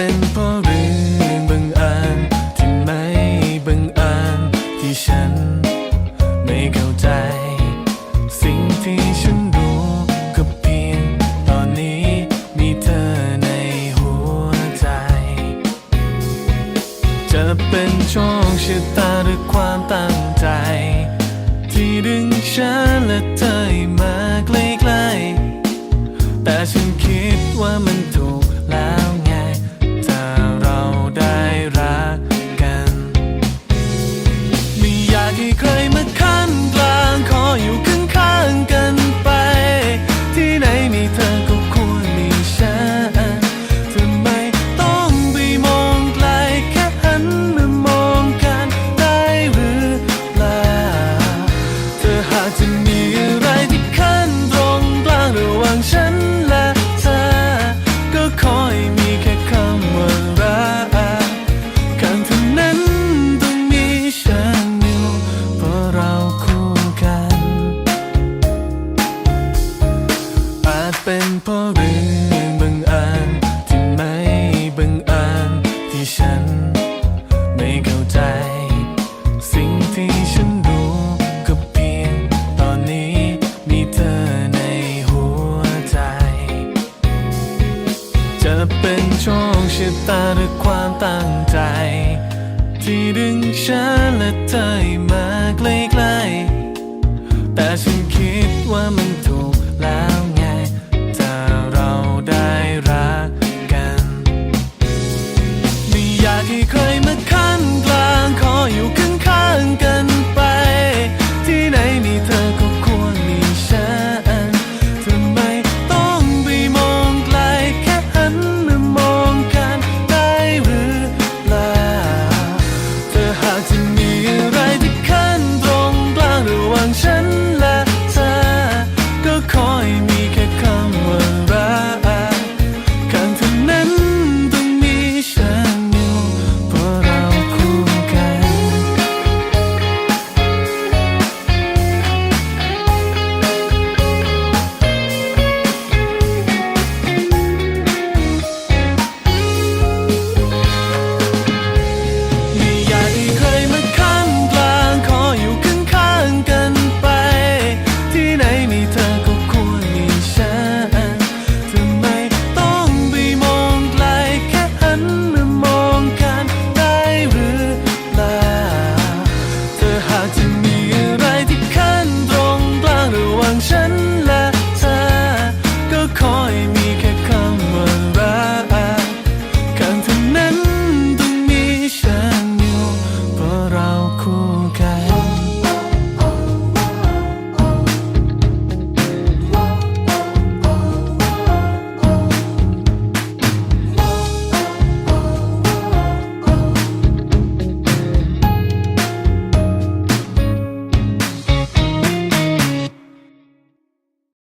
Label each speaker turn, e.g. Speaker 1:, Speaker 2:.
Speaker 1: เป็นพราเรื่องบังอาจที่ไม่บังอาจที่ฉันไม่เข้าใจ สิ่งที่ฉันรู้ก็เพียงตอนนี้มีเธอในหัวใจ จะเป็นโชคชะตาหรือความตั้งใจ ที่ดึงฉันและเธอมาใกล้ๆแต่ฉันคิดว่ามัน มีอะไรที่ขั้นตรงกลางระหว่างฉันและเธอ ก็คอยมีแค่คำว่ารักการทั้นั้นต้องมีฉันอยู่พรเราคู่กัน อาจเป็นเพราะเรื่องบางอันที่ไม่บังเอิญที่ฉันไม่เข้าใจ สิ่งที่ ตาหรือความตั้งใจ ที่ดึงฉันและเธอมาใกล้ใกล้แต่ฉันคิดว่ามันถูกแล้วไงถ้าเราได้รักกัน ไม่อยากให้ใครมา